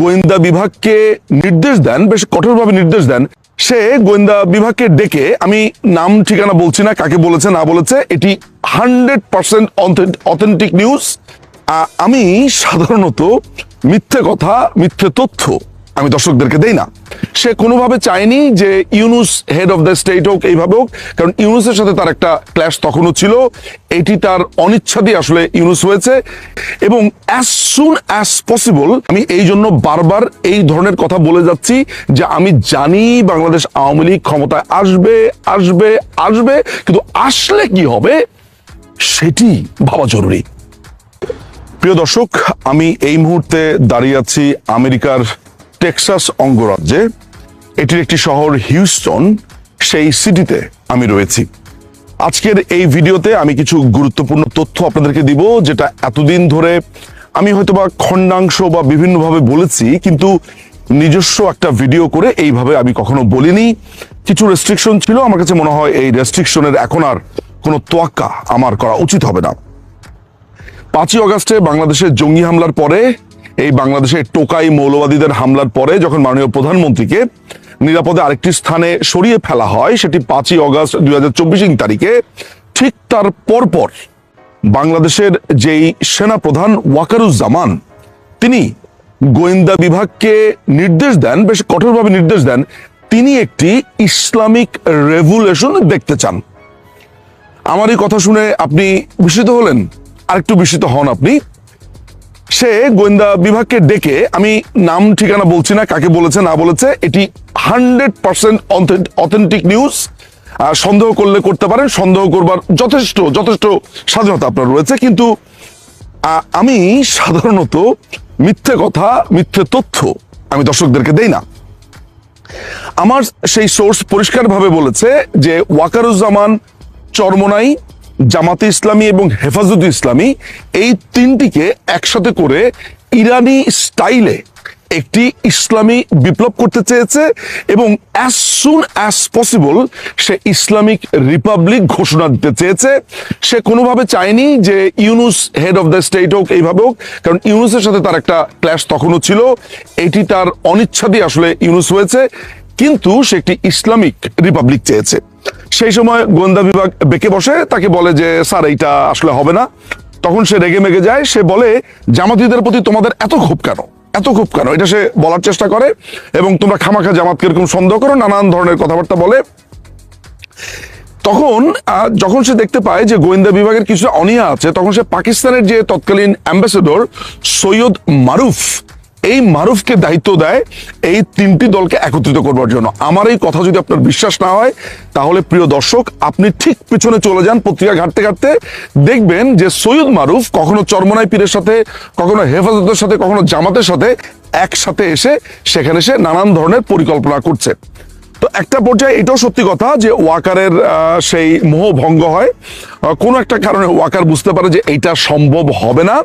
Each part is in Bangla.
গোয়েন্দা বিভাগকে নির্দেশ দেন, বেশ কঠোরভাবে নির্দেশ দেন। সে গোয়েন্দা বিভাগকে ডেকে, আমি নাম, ঠিকানা বলছি না, কাকে বলেছে, না বলেছে, এটি হান্ড্রেড পার্সেন্ট অথেন্টিক নিউজ। আমি সাধারণত মিথ্যে কথা, মিথ্যে তথ্য আমি দর্শকদেরকে দেই না। সে কোনোভাবে চায়নি যে Yunus head of the state হোক, এইভাবে হোক, কারণ ইউনুসের সাথে তার একটা ক্ল্যাশ তখনও ছিল। এটি তার অনিচ্ছা দিয়ে আসলে ইউনুস হয়েছে। এবং অ্যাজ সুন অ্যাজ পসিবল আমি এই জন্য বারবার এই ধরনের কথা বলে যাচ্ছি যে আমি জানি বাংলাদেশ আওয়ামী লীগ ক্ষমতায় আসবে আসবে আসবে, কিন্তু আসলে কি হবে সেটি ভাবা জরুরি। প্রিয় দর্শক, আমি এই মুহূর্তে দাঁড়িয়ে আছি আমেরিকার টেক্সাস অঙ্গরাজ্যে, এটির একটি শহর হিউস্টন, সেই সিটিতে আমি রয়েছি। আজকের এই ভিডিওতে আমি কিছু গুরুত্বপূর্ণ তথ্য আপনাদেরকে দিব, যেটা এতদিন ধরে আমি হয়তোবা খণ্ডাংশ বা বিভিন্নভাবে বলেছি, কিন্তু নিজস্ব একটা ভিডিও করে এইভাবে আমি কখনো বলিনি। কিছু রেস্ট্রিকশন ছিল, আমার কাছে মনে হয় এই রেস্ট্রিকশনের এখন আর কোনো তোয়াক্কা আমার করা উচিত হবে না। পাঁচই অগাস্টে বাংলাদেশের জঙ্গি হামলার পরে এই বাংলাদেশের টোকাই মৌলবাদীদের হামলার পরে যখন মাননীয় প্রধানমন্ত্রীকে নিরাপদে আরেকটি স্থানে সরিয়ে ফেলা হয়, সেটি পাঁচই অগাস্ট দুই হাজার চব্বিশ তারিখে, ঠিক তার পরপর বাংলাদেশের যেই সেনা প্রধান ওয়াকারুজ্জামান, তিনি গোয়েন্দা বিভাগকে নির্দেশ দেন, বেশ কঠোরভাবে নির্দেশ দেন, তিনি একটি ইসলামিক রেভুলেশন দেখতে চান। আমার এই কথা শুনে আপনি বিস্মিত হলেন? আরেকটু বিস্মিত হন আপনি। সে গোয়েন্দা বিভাগকে ডেকে, আমি নাম, ঠিকানা বলছি না, কাকে বলেছে, না বলেছে, এটি হান্ড্রেড পার্সেন্ট অথেন্টিক নিউজ। সন্দেহ করলে করতে পারেন, সন্দেহ করবার যথেষ্ট যথেষ্ট স্বাধীনতা আপনার রয়েছে, কিন্তু আমি সাধারণত মিথ্যে কথা, মিথ্যে তথ্য আমি দর্শকদেরকে দেই না। আমার সেই সোর্স পরিষ্কারভাবে বলেছে যে ওয়াকারুজ্জামান চরমনাই জামাতে ইসলামী এবং হেফাজত ইসলামী, এই তিনটিকে একসাথে করে ইরানি স্টাইলে একটি ইসলামী বিপ্লব করতে চেয়েছে এবং অ্যাজ সুন অ্যাজ পসিবল সে ইসলামিক রিপাবলিক ঘোষণা দিতে চেয়েছে। সে কোনোভাবে চায়নি যে Yunus head of the state হোক, এইভাবে হোক, কারণ ইউনুসের সাথে তার একটা ক্ল্যাশ তখনও ছিল। এটি তার অনিচ্ছা দিয়ে আসলে ইউনুস হয়েছে। কিন্তু সে একটি ইসলামিক রিপাবলিক চেয়েছে। সেই সময় গোয়েন্দা বিভাগ বেঁকে বসে, তাকে বলে যে, স্যার, এইটা আসলে হবে না। তখন সে রেগে মেগে যায়, সে বলে, জামাতিদের প্রতি তোমাদের এত ক্ষোভ কেন? এত ক্ষোভ কেন? এটা সে বলার চেষ্টা করে এবং তোমরা খামাখা জামাতকে এরকম সন্দেহ করো, নানান ধরনের কথাবার্তা বলে। তখন যখন সে দেখতে পায় যে গোয়েন্দা বিভাগের কিছু অনিয়া আছে, তখন সে পাকিস্তানের যে তৎকালীন অ্যাম্বাসেডর সৈয়দ মারুফ এই মারুফকে দায়িত্ব দেয় এই তিনটি দলকে একত্রিত করবার জন্য। আমার এই কথা যদি আপনার বিশ্বাস না হয়, তাহলে প্রিয় দর্শক, আপনি ঠিক পিছনে চলে যান পত্রিকা ঘাটতে ঘাটতে। দেখবেন যে সৈয়দ মারুফ কখনো চরমনাই পীরের সাথে, কখনো হেফাজতের সাথে, কখনো জামাতের সাথে একসাথে এসে সেখানে সে নানান ধরনের পরিকল্পনা করছে। তো একটা পর্যায়ে এটাও সত্যি কথা যে ওয়াকারের সেই মোহ ভঙ্গ হয়। কোনো একটা কারণে ওয়াকার বুঝতে পারে যে এইটা সম্ভব হবে না,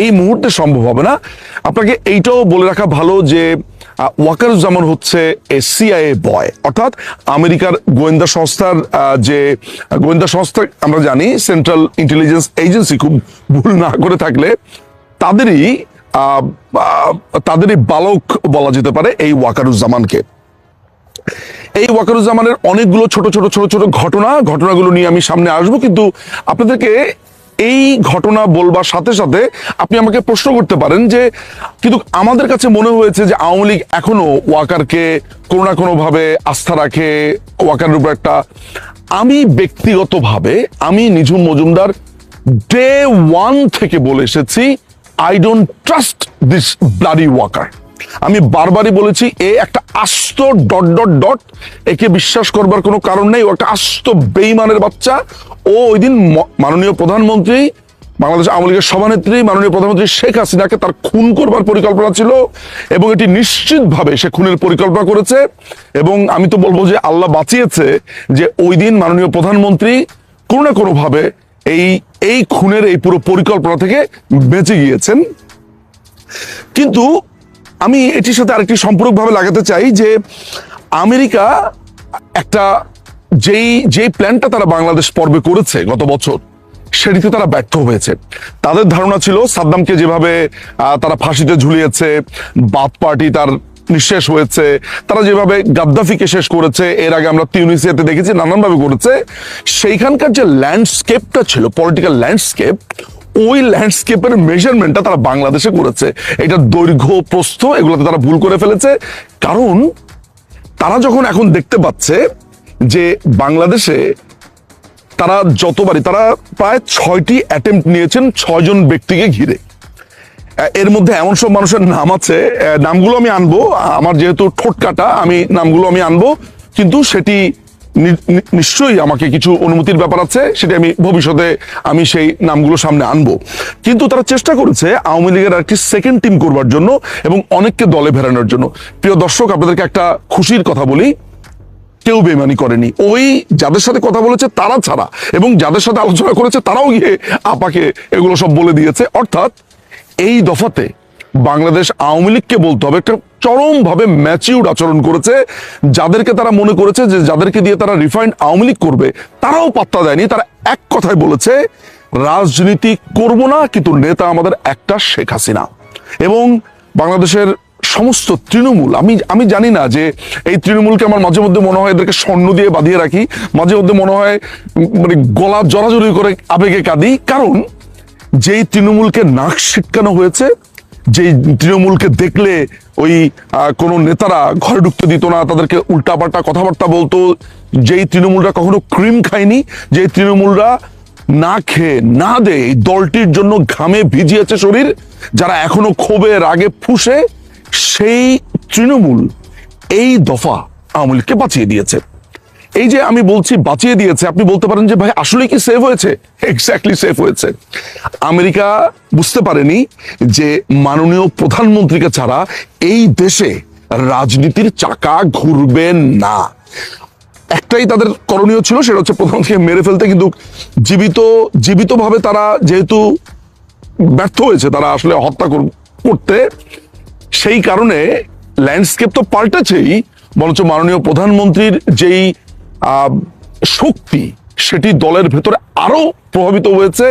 এই মুহূর্তে সম্ভব হবে না। আপনাকে এইটাও বলে রাখা ভালো যে ওয়াকারুজ্জামান হচ্ছে সিআইএ বয়, অর্থাৎ আমেরিকার গোয়েন্দা সংস্থার যে গোয়েন্দা সংস্থা, আমরা জানি সেন্ট্রাল ইন্টেলিজেন্স এজেন্সি খুব ভুল না করে থাকলে, তাদেরই তাদেরই বালক বলা যেতে পারে এই ওয়াকারুজ্জামানকে। এই ওয়াকারুজ্জামানের অনেকগুলো ছোট ছোট ছোট ছোট ঘটনা, ঘটনাগুলো নিয়ে আমি সামনে আসব, কিন্তু আপনাদেরকে এই ঘটনা বলবার সাথে সাথে আপনি আমাকে প্রশ্ন করতে পারেন যে, কিন্তু আমাদের কাছে মনে হয়েছে যে আওয়ামী লীগ এখনও ওয়াকারকে কোনো না কোনো ভাবে আস্থা রাখে, ওয়াকারের উপর একটা, আমি ব্যক্তিগতভাবে, আমি নিঝুম মজুমদার ডে ওয়ান থেকে বলে এসেছি I don't trust this bloody Waker. আমি বারবারই বলেছি, এ একটা আস্ত ডট ডট ডট, একে বিশ্বাস করবার কোনো কারণ নেই, ও একটা আস্ত বেইমানের বাচ্চা। ও ওই দিন মাননীয় প্রধানমন্ত্রী, বাংলাদেশ আওয়ামী লীগের সভানেত্রী, মাননীয় প্রধানমন্ত্রী শেখ হাসিনাকে তার খুন করবার পরিকল্পনা ছিল এবং এটি নিশ্চিতভাবে সে খুনের পরিকল্পনা করেছে। এবং আমি তো বলব যে আল্লাহ বাঁচিয়েছে যে ওই দিন মাননীয় প্রধানমন্ত্রী কোনো না কোনো ভাবে এই এই খুনের এই পুরো পরিকল্পনা থেকে বেঁচে গিয়েছেন। কিন্তু আমি এটির সাথে আরেকটি সম্পূরকভাবে লাগাতে চাই যে আমেরিকা একটা যেই যেই প্ল্যানটা তারা বাংলাদেশ পর্বে করেছে গত বছর, সেটিতে তারা ব্যর্থ হয়েছে। তাদের ধারণা ছিল সাদ্দামকে যেভাবে তারা ফাঁসিতে ঝুলিয়েছে বাথ পার্টি তার নিঃশেষ হয়েছে, তারা যেভাবে গাদ্দাফিকে শেষ করেছে, এর আগে আমরা তিউনিসিয়াতে দেখেছি, নানানভাবে করেছে, সেইখানকার যে ল্যান্ডস্কেপটা ছিল পলিটিক্যাল ল্যান্ডস্কেপ ওই ল্যান্ডস্কেপের মেজারমেন্টটা তারা বাংলাদেশে করেছে। এটা দৈর্ঘ্য, প্রস্থ, এগুলোতে তারা ভুল করে ফেলেছে। কারণ তারা যখন এখন দেখতে পাচ্ছে যে বাংলাদেশে তারা যতবারই, তারা প্রায় ছয়টি অ্যাটেম্প নিয়েছেন ছয়জন ব্যক্তিকে ঘিরে। এর মধ্যে এমন সব মানুষের নাম আছে নামগুলো আমি আনব। আমার যেহেতু ঠোঁট কাটা, আমি নামগুলো আমি আনব। কিন্তু সেটি নিশ্চয়ই আমাকে কিছু অনুমতির ব্যাপার আছে, সেটি আমি ভবিষ্যতে আমি সেই নামগুলো সামনে আনব। কিন্তু তারা চেষ্টা করেছে আওয়ামী লীগের একটি সেকেন্ড টিম করবার জন্য এবং অনেককে দলে ভেড়ানোর জন্য। প্রিয় দর্শক, আপনাদেরকে একটা খুশির কথা বলি। কেউ বেমানি করেনি। ওই যাদের সাথে কথা বলেছে তারা ছাড়া এবং যাদের সাথে আলোচনা করেছে তারাও গিয়ে আপাকে এগুলো সব বলে দিয়েছে। অর্থাৎ এই দফাতে বাংলাদেশ আওয়ামী লীগকে বলতে হবে, একটা চরমভাবে ম্যাচিউড আচরণ করেছে, যাদেরকে তারা মনে করেছে যে যাদেরকে দিয়ে তারা রিফাইন্ড আওয়ামী লীগ করবে, তারাও পাত্তা দেয়নি, তারা এক কথায় বলেছে, রাজনীতি করব না, কিন্তু নেতা আমাদের একটা শেখ হাসিনা। এবং বাংলাদেশের সমস্ত তৃণমূল, আমি আমি জানি না যে এই তৃণমূলকে আমার মাঝে মধ্যে মনে হয় এদেরকে স্বর্ণ দিয়ে বাঁধিয়ে রাখি, মাঝে মধ্যে মনে হয় মানে গলা জড়াজড়ি করে আবেগে কাঁদি, কারণ যেই তৃণমূলকে নাক ছিটকানো হয়েছে যেই তৃণমূলকে দেখলে ওই কোনো নেতারা ঘরে ঢুকতে দিত না, তাদেরকে উল্টাপাল্টা কথাবার্তা বলতো, যেই তৃণমূলরা কখনো ক্রিম খায়নি, যেই তৃণমূলরা না খেয়ে, না দে এই দলটির জন্য ঘামে ভিজিয়েছে শরীর, যারা এখনও ক্ষোভে রাগে ফুসে, সেই তৃণমূল এই দফা আওয়ামী লীগকে বাঁচিয়ে দিয়েছে। এই যে আমি বলছি বাঁচিয়ে দিয়েছে, আপনি বলতে পারেন যে, ভাই আসলে কি সেভ হয়েছে? এক্স্যাক্টলি সেভ হয়েছে। আমেরিকা বুঝতে পারেনি যে, মাননীয় প্রধানমন্ত্রীকে ছাড়া এই দেশে রাজনীতির চাকা ঘুরবে না। একটাই তাদের করণীয় ছিল, সেটা হচ্ছে প্রধানমন্ত্রীকে মেরে ফেলতে, কিন্তু জীবিত, জীবিতভাবে তারা যেহেতু ব্যর্থ হয়েছে, তারা আসলে হত্যা কর- করতে, সেই কারণে ল্যান্ডস্কেপ তো পাল্টেছেই, বরঞ্চ মাননীয় প্রধানমন্ত্রীর যেই শক্তি সেটি দলের ভেতরে আরও প্রভাবিত হয়েছে।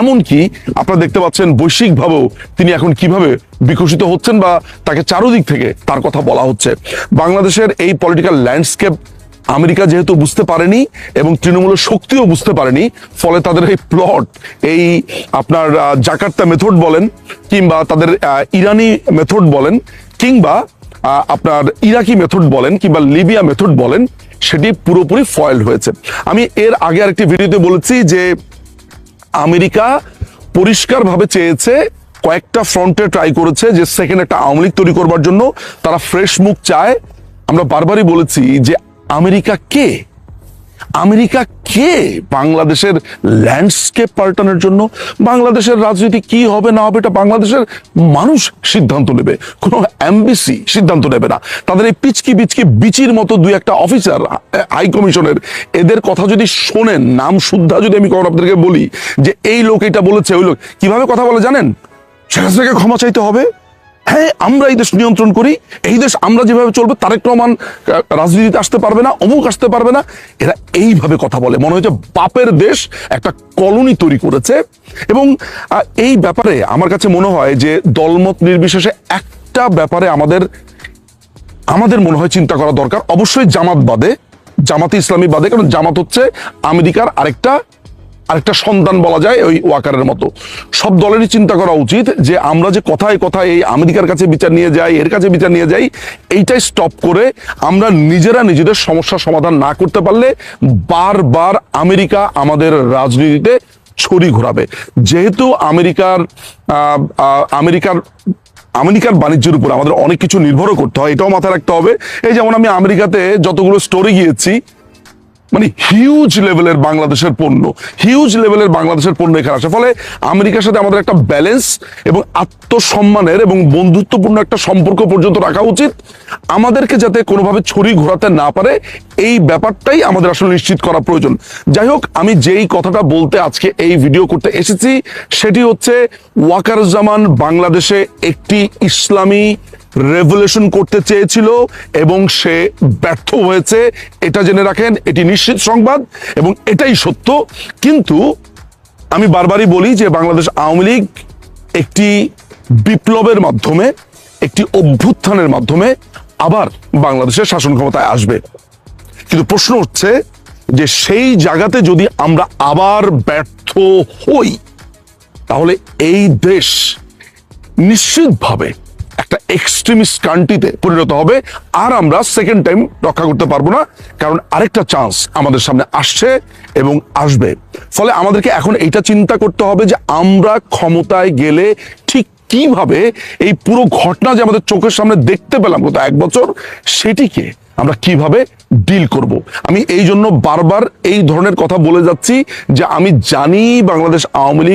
এমনকি আপনারা দেখতে পাচ্ছেন বৈশ্বিকভাবেও তিনি এখন কীভাবে বিকশিত হচ্ছেন বা তাকে চারদিক থেকে তার কথা বলা হচ্ছে। বাংলাদেশের এই পলিটিক্যাল ল্যান্ডস্কেপ আমেরিকা যেহেতু বুঝতে পারেনি এবং তৃণমূলের শক্তিও বুঝতে পারেনি, ফলে তাদের এই প্লট এই আপনার জাকার্তা মেথড বলেন কিংবা তাদের ইরানি মেথড বলেন কিংবা আপনার ইরাকি মেথড বলেন কিংবা লিবিয়া মেথড বলেন সেটি পুরোপুরি ফয়েল হয়েছে। আমি এর আগে আরেকটি ভিডিওতে বলেছি যে আমেরিকা পরিষ্কারভাবে চেয়েছে, কয়েকটা ফ্রন্টে ট্রাই করেছে যে সেকেন্ড একটা আওয়ামী লীগ তৈরি করবার জন্য। তারা ফ্রেশ মুখ চায়। আমরা বারবারই বলেছি যে আমেরিকা কে? আমেরিকা কে? বাংলাদেশের ল্যান্ডস্কেপ পাল্টানোর জন্য? বাংলাদেশের রাজনীতি কি হবে, না হবে, এটা বাংলাদেশের মানুষ সিদ্ধান্ত নেবে। কোনো এমবিসি সিদ্ধান্ত নেবে না। তাদের এই পিচকি বিচকি বিচির মতো দুই একটা অফিসার হাই কমিশনের এদের কথা যদি শোনেন, নাম শুদ্ধা যদি আমি কখন আপনাদেরকে বলি, যে এই লোক এটা বলেছে, ওই লোক, কীভাবে কথা বলে জানেন? শেখ হাসিনাকে ক্ষমা চাইতে হবে? হ্যাঁ আমরা এই দেশ নিয়ন্ত্রণ করি, এই দেশ আমরা যেভাবে চলবে, তারেক রহমান রাজনীতিতে আসতে পারবে না, অমুক আসতে পারবে না। এরা এইভাবে কথা বলে। মনে হচ্ছে বাপের দেশ একটা কলোনি তৈরি করেছে। এবং এই ব্যাপারে আমার কাছে মনে হয় যে দলমত নির্বিশেষে একটা ব্যাপারে আমাদের আমাদের মনে হয় চিন্তা করা দরকার। অবশ্যই জামাত বাদে জামাতে ইসলামী বাদে, কারণ জামাত হচ্ছে আমেরিকার আরেকটা আরেকটা সন্তান বলা যায় ওই ওয়াকারের মতো। সব দলেরই চিন্তা করা উচিত যে আমরা যে কথায় কথায় এই আমেরিকার কাছে বিচার নিয়ে যাই, এর কাছে বিচার নিয়ে যাই, এইটাই স্টপ করে আমরা নিজেরা নিজেদের সমস্যার সমাধান না করতে পারলে বারবার আমেরিকা আমাদের রাজনীতিতে ছড়ি ঘোরাবে। যেহেতু আমেরিকার আমেরিকার আমেরিকার বাণিজ্যের উপর আমাদের অনেক কিছু নির্ভরও করতে হয়, এটাও মাথায় রাখতে হবে। এই যেমন আমি আমেরিকাতে যতগুলো স্টোরে গিয়েছি মানে হিউজ লেভেলের বাংলাদেশের পণ্য হিউজ লেভেলের বাংলাদেশের পণ্য এখানে আসে। ফলে আমেরিকার সাথে আমাদের একটা ব্যালেন্স এবং আত্মসম্মানের এবং বন্ধুত্বপূর্ণ একটা সম্পর্ক পর্যন্ত রাখা উচিত। আমাদেরকে যাতে কোনোভাবে ছড়ি ঘোরাতে না পারে, এই ব্যাপারটাই আমাদের আসলে নিশ্চিত করা প্রয়োজন। যাই হোক, আমি যেই কথাটা বলতে আজকে এই ভিডিও করতে এসেছি, সেটি হচ্ছে ওয়াকারুজ্জামান বাংলাদেশে একটি ইসলামী রেভলিউশন করতে চেয়েছিল এবং সে ব্যর্থ হয়েছে। এটা জেনে রাখেন, এটি নিশ্চিত সংবাদ এবং এটাই সত্য। কিন্তু আমি বারবারই বলি যে বাংলাদেশ আওয়ামী লীগ একটি বিপ্লবের মাধ্যমে, একটি অভ্যুত্থানের মাধ্যমে আবার বাংলাদেশের শাসন ক্ষমতায় আসবে। কিন্তু প্রশ্ন হচ্ছে যে সেই জায়গাতে যদি আমরা আবার ব্যর্থ হই, তাহলে এই দেশ নিশ্চিতভাবে একটা এক্সট্রিমিস্ট কান্ট্রিতে পরিণত হবে, আর আমরা সেকেন্ড টাইম রক্ষা করতে পারব না, কারণ আরেকটা চান্স আমাদের সামনে আসছে এবং আসবে। ফলে আমাদেরকে এখন এটা চিন্তা করতে হবে যে আমরা ক্ষমতায় গেলে ঠিক কীভাবে এই পুরো ঘটনা যে আমাদের চোখের সামনে দেখতে পেলাম গত এক বছর, সেটিকে আমরা কীভাবে ডিল করব? আমি এই জন্য বারবার এই ধরনের কথা বলে যাচ্ছি যে আমি জানি বাংলাদেশ আওয়ামী লীগ